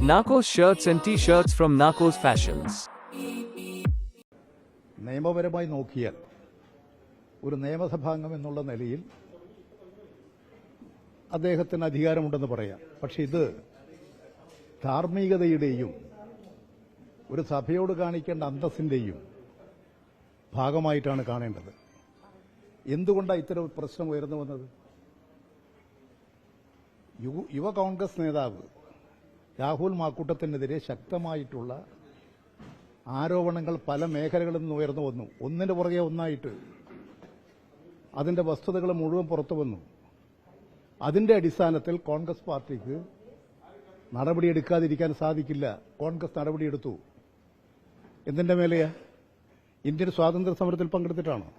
Narcos shirts and t-shirts from Narcos Fashions. നിയമപരമായി നോക്കിയാൽ ഒരു നിയമസഭാംഗം എന്നുള്ള നിലയിൽ അദ്ദേഹത്തിന് അധികാരമുണ്ടെന്ന് പറയാം. പക്ഷെ ഇത് ധാർമ്മികതയുടെയും ഒരു സഭയോട് കാണിക്കേണ്ട അന്തസ്സിന്റെയും ഭാഗമായിട്ടാണ് കാണേണ്ടത്. എന്തുകൊണ്ടാണ് ഇത്തരം പ്രശ്നം ഉയർന്നു വന്നത്? യുവ കോൺഗ്രസ് നേതാവ് രാഹുൽ മാക്കൂട്ടത്തിനെതിരെ ശക്തമായിട്ടുള്ള ആരോപണങ്ങൾ പല മേഖലകളിൽ നിന്ന് ഉയർന്നു വന്നു. ഒന്നിന്റെ പുറകെ ഒന്നായിട്ട് അതിന്റെ വസ്തുതകൾ മുഴുവൻ പുറത്തു വന്നു. അതിന്റെ അടിസ്ഥാനത്തിൽ കോൺഗ്രസ് പാർട്ടിക്ക് നടപടിയെടുക്കാതിരിക്കാൻ സാധിക്കില്ല. കോൺഗ്രസ് നടപടിയെടുത്തു. എന്തിന്റെ മേലെയാ? ഇന്ത്യൻ സ്വാതന്ത്ര്യ സമരത്തിൽ പങ്കെടുത്തിട്ടാണോ?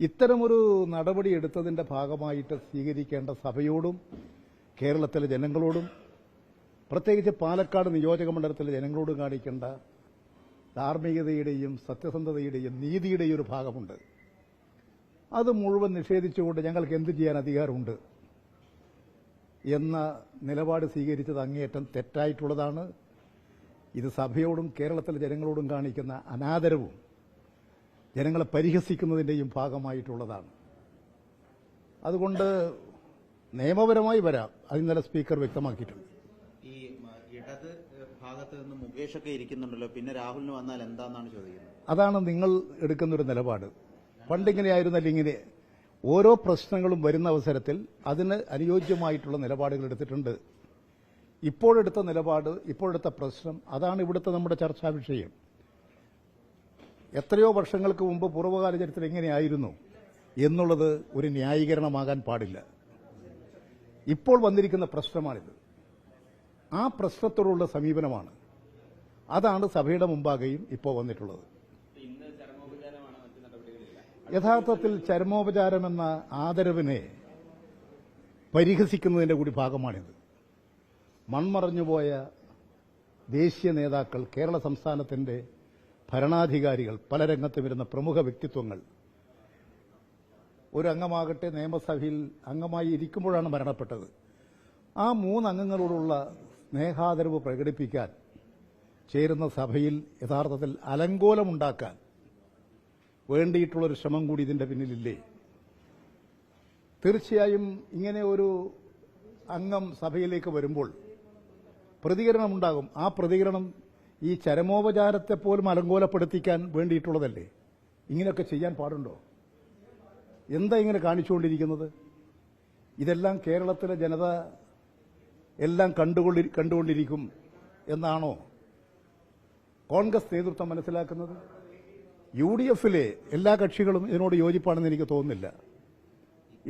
ഇത്തരമൊരു നടപടിയെടുത്തതിന്റെ ഭാഗമായിട്ട് സ്വീകരിക്കേണ്ട സഭയോടും കേരളത്തിലെ ജനങ്ങളോടും പ്രത്യേകിച്ച് പാലക്കാട് നിയോജക മണ്ഡലത്തിലെ ജനങ്ങളോട് കാണിക്കേണ്ട ധാർമ്മികതയുടെയും സത്യസന്ധതയുടെയും നീതിയുടെയും ഒരു ഭാഗമുണ്ട്. അത് മുഴുവൻ നിഷേധിച്ചുകൊണ്ട് ഞങ്ങൾക്ക് എന്ത് ചെയ്യാൻ അധികാരമുണ്ട്? എന്ന നിലപാട് സ്വീകരിച്ചത് അങ്ങേയറ്റം തെറ്റായിട്ടുള്ളതാണ്. ഇത് സഭയോടും കേരളത്തിലെ ജനങ്ങളോടും കാണിക്കുന്ന അനാദരവും ജനങ്ങളെ പരിഹസിക്കുന്നതിന്റെയും ഭാഗമായിട്ടുള്ളതാണ്. അതുകൊണ്ട് നിയമപരമായി വരാം. അത് സ്പീക്കർ വ്യക്തമാക്കിയിട്ടുണ്ട്. ഭാഗത്ത് നിന്ന് മുകേഷ് ഒക്കെ ഇരിക്കുന്നുണ്ടല്ലോ. പിന്നെ രാഹുലിന് വന്നാൽ എന്താന്നാണ് ചോദിക്കുന്നത്. അതാണ് നിങ്ങൾ എടുക്കുന്ന ഒരു നിലപാട്. പണ്ടിങ്ങനെയായിരുന്നല്ല ഇങ്ങനെ ഓരോ പ്രശ്നങ്ങളും വരുന്ന അവസരത്തിൽ അതിന് അനുയോജ്യമായിട്ടുള്ള നിലപാടുകൾ എടുത്തിട്ടുണ്ട്. ഇപ്പോഴെടുത്ത നിലപാട് ഇപ്പോഴെടുത്ത പ്രശ്നം അതാണ് ഇവിടുത്തെ നമ്മുടെ ചർച്ചാ വിഷയം. എത്രയോ വർഷങ്ങൾക്ക് മുമ്പ് പൂർവകാല ചരിത്രം എങ്ങനെയായിരുന്നു എന്നുള്ളത് ഒരു ന്യായീകരണമാകാൻ പാടില്ല. ഇപ്പോൾ വന്നിരിക്കുന്ന പ്രശ്നമാണിത്. ആ പ്രശ്നത്തോടുള്ള സമീപനമാണ്. അതാണ് സഭയുടെ മുമ്പാകെയും ഇപ്പോൾ വന്നിട്ടുള്ളത്. യഥാർത്ഥത്തിൽ ചരമോപചാരം എന്ന ആദരവിനെ പരിഹസിക്കുന്നതിന്റെ കൂടി ഭാഗമാണിത്. മൺമറഞ്ഞുപോയ ദേശീയ നേതാക്കൾ കേരള സംസ്ഥാനത്തിന്റെ ഭരണാധികാരികൾ പല രംഗത്തും വരുന്ന പ്രമുഖ വ്യക്തിത്വങ്ങൾ ഒരു അംഗമാകട്ടെ നിയമസഭയിൽ അംഗമായി ഇരിക്കുമ്പോഴാണ് മരണപ്പെട്ടത്. ആ മൂന്ന് അംഗങ്ങളോടുള്ള സ്നേഹാദരവ് പ്രകടിപ്പിക്കാൻ ചേരുന്ന സഭയിൽ യഥാർത്ഥത്തിൽ അലങ്കോലമുണ്ടാക്കാൻ വേണ്ടിയിട്ടുള്ളൊരു ശ്രമം കൂടി ഇതിന്റെ പിന്നിലില്ലേ? തീർച്ചയായും ഇങ്ങനെ ഒരു അംഗം സഭയിലേക്ക് വരുമ്പോൾ പ്രതികരണമുണ്ടാകും. ആ പ്രതികരണം ഈ ചരമോപചാരത്തെ പോലും അലങ്കോലപ്പെടുത്തിക്കാൻ വേണ്ടിയിട്ടുള്ളതല്ലേ? ഇങ്ങനെയൊക്കെ ചെയ്യാൻ പാടുണ്ടോ? എന്താ ഇങ്ങനെ കാണിച്ചുകൊണ്ടിരിക്കുന്നത്? ഇതെല്ലാം കേരളത്തിലെ ജനത എല്ലാം കണ്ടുകൊണ്ടി കണ്ടുകൊണ്ടിരിക്കും എന്നാണോ കോൺഗ്രസ് നേതൃത്വം മനസ്സിലാക്കുന്നത്? യു ഡി എഫിലെ എല്ലാ കക്ഷികളും ഇതിനോട് യോജിപ്പാണെന്ന് എനിക്ക് തോന്നുന്നില്ല.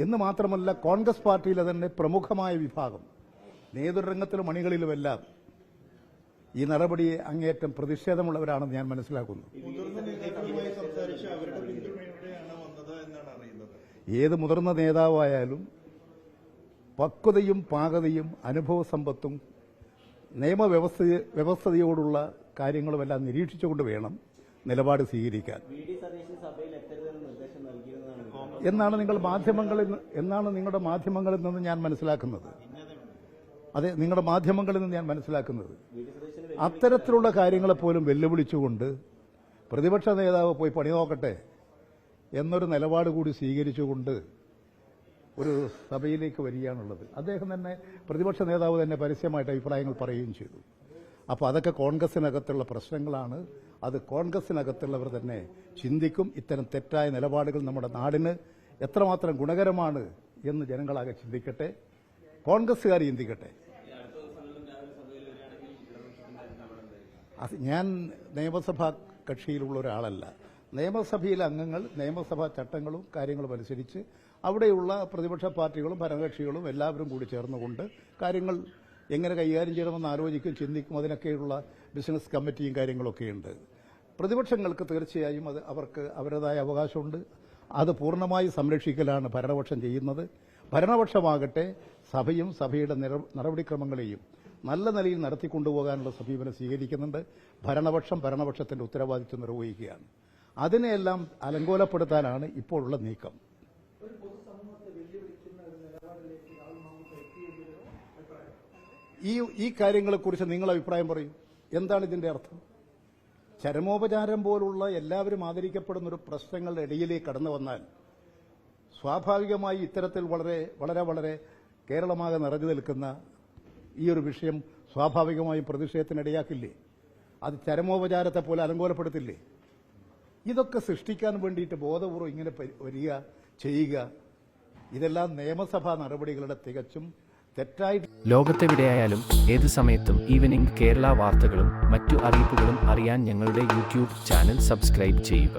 എന്ന് മാത്രമല്ല കോൺഗ്രസ് പാർട്ടിയിലെ തന്നെ പ്രമുഖമായ വിഭാഗം നേതൃരംഗത്തിലും മണികളിലുമെല്ലാം ഈ നടപടിയെ അങ്ങേയറ്റം പ്രതിഷേധമുള്ളവരാണെന്ന് ഞാൻ മനസ്സിലാക്കുന്നു. ഏത് മുതിർന്ന നേതാവായാലും പക്വതയും പാകതയും അനുഭവസമ്പത്തും നിയമവ്യവസ്ഥ വ്യവസ്ഥതയോടുള്ള കാര്യങ്ങളുമെല്ലാം നിരീക്ഷിച്ചുകൊണ്ട് വേണം നിലപാട് സ്വീകരിക്കാൻ. എന്നാണ് നിങ്ങൾ മാധ്യമങ്ങളിൽ എന്നാണ് നിങ്ങളുടെ മാധ്യമങ്ങളിൽ നിന്ന് ഞാൻ മനസ്സിലാക്കുന്നത്. അതെ നിങ്ങളുടെ മാധ്യമങ്ങളിൽ നിന്ന് ഞാൻ മനസ്സിലാക്കുന്നത്. അത്തരത്തിലുള്ള കാര്യങ്ങളെ പോലും വെല്ലുവിളിച്ചുകൊണ്ട് പ്രതിപക്ഷ നേതാവ് പോയി പണി നോക്കട്ടെ എന്നൊരു നിലപാട് കൂടി സ്വീകരിച്ചുകൊണ്ട് ഒരു സഭയിലേക്ക് വരികയാണുള്ളത്. അദ്ദേഹം തന്നെ പ്രതിപക്ഷ നേതാവ് തന്നെ പരസ്യമായിട്ട് അഭിപ്രായങ്ങൾ പറയുകയും ചെയ്തു. അപ്പോൾ അതൊക്കെ കോൺഗ്രസിനകത്തുള്ള പ്രശ്നങ്ങളാണ്. അത് കോൺഗ്രസിനകത്തുള്ളവർ തന്നെ ചിന്തിക്കും ഇത്തരം തെറ്റായ നിലപാടുകൾ നമ്മുടെ നാടിന് എത്രമാത്രം ഗുണകരമാണ് എന്ന് ജനങ്ങളാകെ ചിന്തിക്കട്ടെ. കോൺഗ്രസ്സുകാർ ചിന്തിക്കട്ടെ. ഞാൻ നിയമസഭാ കക്ഷിയിലുള്ള ഒരാളല്ല. നിയമസഭയിലെ അംഗങ്ങൾ നിയമസഭാ ചട്ടങ്ങളും കാര്യങ്ങളും അനുസരിച്ച് അവിടെയുള്ള പ്രതിപക്ഷ പാർട്ടികളും ഭരണകക്ഷികളും എല്ലാവരും കൂടി ചേർന്നുകൊണ്ട് കാര്യങ്ങൾ എങ്ങനെ കൈകാര്യം ചെയ്യണമെന്ന് ആലോചിക്കും ചിന്തിക്കും അതിനൊക്കെയുള്ള ബിസിനസ് കമ്മിറ്റിയും കാര്യങ്ങളൊക്കെയുണ്ട്. പ്രതിപക്ഷങ്ങൾക്ക് തീർച്ചയായും അത് അവർക്ക് അവരുടേതായ അവകാശമുണ്ട്. അത് പൂർണമായി സംരക്ഷിക്കലാണ് ഭരണപക്ഷം ചെയ്യുന്നത്. ഭരണപക്ഷമാകട്ടെ സഭയും സഭയുടെ നടപടിക്രമങ്ങളെയും നല്ല നിലയിൽ നടത്തിക്കൊണ്ടുപോകാനുള്ള സമീപനം സ്വീകരിക്കുന്നുണ്ട്. ഭരണപക്ഷം ഭരണപക്ഷത്തിന്റെ ഉത്തരവാദിത്വം നിർവഹിക്കുകയാണ്. അതിനെയെല്ലാം അലങ്കോലപ്പെടുത്താനാണ് ഇപ്പോഴുള്ള നീക്കം. ഈ ഈ കാര്യങ്ങളെക്കുറിച്ച് നിങ്ങൾ അഭിപ്രായം പറയും. എന്താണ് ഇതിന്റെ അർത്ഥം? ചരമോപചാരം പോലുള്ള എല്ലാവരും ആദരിക്കപ്പെടുന്ന ഒരു പ്രശ്നങ്ങളുടെ ഇടയിലേക്ക് കടന്നു വന്നാൽ സ്വാഭാവികമായി ഇത്തരത്തിൽ വളരെ വളരെ വളരെ കേരളമാകെ നിറഞ്ഞു നിൽക്കുന്ന ഈ ഒരു വിഷയം സ്വാഭാവികമായും പ്രതിഷേധത്തിനിടയാക്കില്ലേ? അത് ചരമോപചാരത്തെ പോലെ അലങ്കോലപ്പെടുത്തില്ലേ? ഇതൊക്കെ സൃഷ്ടിക്കാൻ വേണ്ടിയിട്ട് ബോധപൂർവം ഇങ്ങനെ വരിക ചെയ്യുക. ഇതെല്ലാം നിയമസഭാ നടപടികളുടെ തികച്ചും തെറ്റായി ലോകത്തെവിടെയായാലും ഏത് സമയത്തും ഈവനിംഗ് കേരള വാർത്തകളും മറ്റു അറിയിപ്പുകളും അറിയാൻ ഞങ്ങളുടെ യൂട്യൂബ് ചാനൽ സബ്സ്ക്രൈബ് ചെയ്യുക.